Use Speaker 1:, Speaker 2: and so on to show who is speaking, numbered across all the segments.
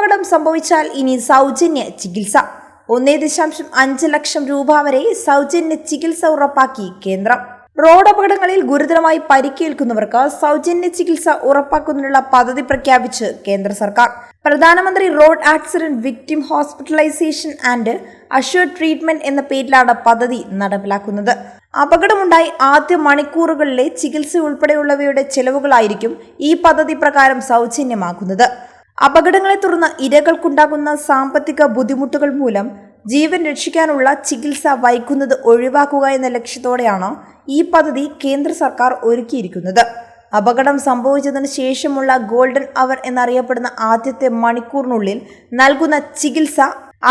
Speaker 1: അപകടം സംഭവിച്ചാൽ ഇനി സൗജന്യ ചികിത്സ. ഒന്നേ ദശാംശം അഞ്ച് ലക്ഷം രൂപ വരെ സൗജന്യ ചികിത്സ ഉറപ്പാക്കി കേന്ദ്രം. റോഡ് അപകടങ്ങളിൽ ഗുരുതരമായി പരിക്കേൽക്കുന്നവർക്ക് സൗജന്യ ചികിത്സ ഉറപ്പാക്കുന്നതിനുള്ള പദ്ധതി പ്രഖ്യാപിച്ച് കേന്ദ്ര സർക്കാർ. പ്രധാനമന്ത്രി road accident victim hospitalization and assured treatment എന്ന പേരിലാണ് പദ്ധതി നടപ്പിലാക്കുന്നത്. അപകടമുണ്ടായി ആദ്യ മണിക്കൂറുകളിലെ ചികിത്സ ഉൾപ്പെടെയുള്ളവയുടെ ചെലവുകളായിരിക്കും ഈ പദ്ധതി പ്രകാരം സൗജന്യമാക്കുന്നത്. അപകടങ്ങളെ തുടർന്ന് ഇരകൾക്കുണ്ടാകുന്ന സാമ്പത്തിക ബുദ്ധിമുട്ടുകൾ മൂലം ജീവൻ രക്ഷിക്കാനുള്ള ചികിത്സ വൈകുന്നത് ഒഴിവാക്കുക എന്ന ലക്ഷ്യത്തോടെയാണ് ഈ പദ്ധതി കേന്ദ്ര സർക്കാർ ഒരുക്കിയിരിക്കുന്നത്. അപകടം സംഭവിച്ചതിന് ശേഷമുള്ള ഗോൾഡൻ അവർ എന്നറിയപ്പെടുന്ന ആദ്യത്തെ മണിക്കൂറിനുള്ളിൽ നൽകുന്ന ചികിത്സ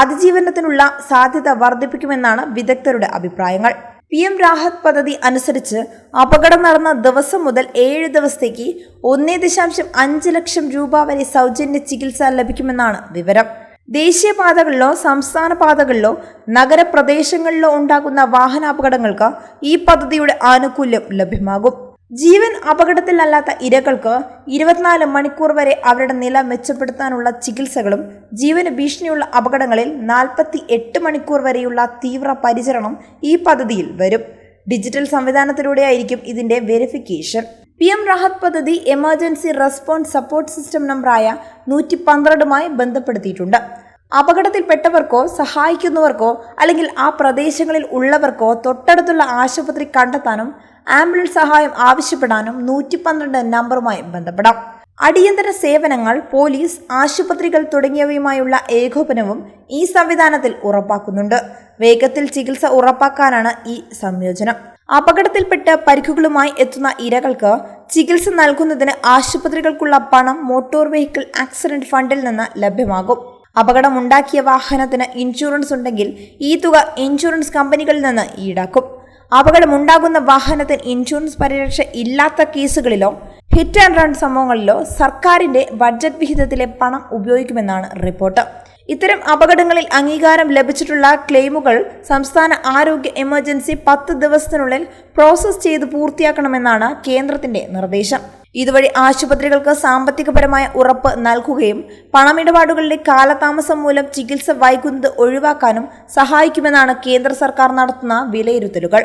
Speaker 1: അതിജീവനത്തിനുള്ള സാധ്യത വർദ്ധിപ്പിക്കുമെന്നാണ് വിദഗ്ധരുടെ അഭിപ്രായങ്ങൾ. പി എം രാഹത് പദ്ധതി അനുസരിച്ച് അപകടം നടന്ന ദിവസം മുതൽ ഏഴ് ദിവസത്തേക്ക് ഒന്നേ ദശാംശം അഞ്ച് ലക്ഷം രൂപ വരെ സൗജന്യ ചികിത്സ ലഭിക്കുമെന്നാണ് വിവരം. ദേശീയപാതകളിലോ സംസ്ഥാന പാതകളിലോ നഗരപ്രദേശങ്ങളിലോ ഉണ്ടാകുന്ന വാഹനാപകടങ്ങൾക്ക് ഈ പദ്ധതിയുടെ ആനുകൂല്യം ലഭ്യമാകും. ജീവൻ അപകടത്തിലല്ലാത്ത ഇരകൾക്ക് ഇരുപത്തിനാല് മണിക്കൂർ വരെ അവരുടെ നില മെച്ചപ്പെടുത്താനുള്ള ചികിത്സകളും ജീവന് ഭീഷണിയുള്ള അപകടങ്ങളിൽ നാൽപ്പത്തി എട്ട് മണിക്കൂർ വരെയുള്ള തീവ്ര പരിചരണം ഈ പദ്ധതിയിൽ വരും. ഡിജിറ്റൽ സംവിധാനത്തിലൂടെയായിരിക്കും ഇതിന്റെ വെരിഫിക്കേഷൻ. പി എം റാഹത്ത് പദ്ധതി എമർജൻസി റെസ്പോൺസ് സപ്പോർട്ട് സിസ്റ്റം നമ്പറായ നൂറ്റി പന്ത്രണ്ടുമായി ബന്ധപ്പെടുത്തിയിട്ടുണ്ട്. അപകടത്തിൽപ്പെട്ടവർക്കോ സഹായിക്കുന്നവർക്കോ അല്ലെങ്കിൽ ആ പ്രദേശങ്ങളിൽ ഉള്ളവർക്കോ തൊട്ടടുത്തുള്ള ആശുപത്രി കണ്ടെത്താനും ആംബുലൻസ് സഹായം ആവശ്യപ്പെടാനും നൂറ്റി പന്ത്രണ്ട് നമ്പറുമായി ബന്ധപ്പെടാം. അടിയന്തര സേവനങ്ങൾ പോലീസ് ആശുപത്രികൾ തുടങ്ങിയവയുമായുള്ള ഏകോപനവും ഈ സംവിധാനത്തിൽ ഉറപ്പാക്കുന്നുണ്ട്. വേഗത്തിൽ ചികിത്സ ഉറപ്പാക്കാനാണ് ഈ സംയോജനം. അപകടത്തിൽപ്പെട്ട് പരിക്കുകളുമായി എത്തുന്ന ഇരകൾക്ക് ചികിത്സ നൽകുന്നതിന് ആശുപത്രികൾക്കുള്ള പണം മോട്ടോർ വെഹിക്കിൾ ആക്സിഡന്റ് ഫണ്ടിൽ നിന്ന് ലഭ്യമാകും. അപകടമുണ്ടാക്കിയ വാഹനത്തിന് ഇൻഷുറൻസ് ഉണ്ടെങ്കിൽ ഈ തുക ഇൻഷുറൻസ് കമ്പനികളിൽ നിന്ന് ഈടാക്കും. അപകടമുണ്ടാകുന്ന വാഹനത്തിന് ഇൻഷുറൻസ് പരിരക്ഷ ഇല്ലാത്ത കേസുകളിലോ ഹിറ്റ് ആൻഡ് റൺ സംഭവങ്ങളിലോ സർക്കാരിന്റെ ബഡ്ജറ്റ് വിഹിതത്തിലെ പണം ഉപയോഗിക്കുമെന്നാണ് റിപ്പോർട്ട്. ഇത്തരം അപകടങ്ങളിൽ അംഗീകാരം ലഭിച്ചിട്ടുള്ള ക്ലെയിമുകൾ സംസ്ഥാന ആരോഗ്യ എമർജൻസി പത്ത് ദിവസത്തിനുള്ളിൽ പ്രോസസ് ചെയ്ത് പൂർത്തിയാക്കണമെന്നാണ് കേന്ദ്രത്തിന്റെ നിർദ്ദേശം. ഇതുവഴി ആശുപത്രികൾക്ക് സാമ്പത്തികപരമായ ഉറപ്പ് നൽകുകയും പണമിടപാടുകളിലെ കാലതാമസം മൂലം ചികിത്സ വൈകുന്നത് ഒഴിവാക്കാനും സഹായിക്കുമെന്നാണ് കേന്ദ്ര സർക്കാർ നടത്തുന്ന വിലയിരുത്തലുകൾ.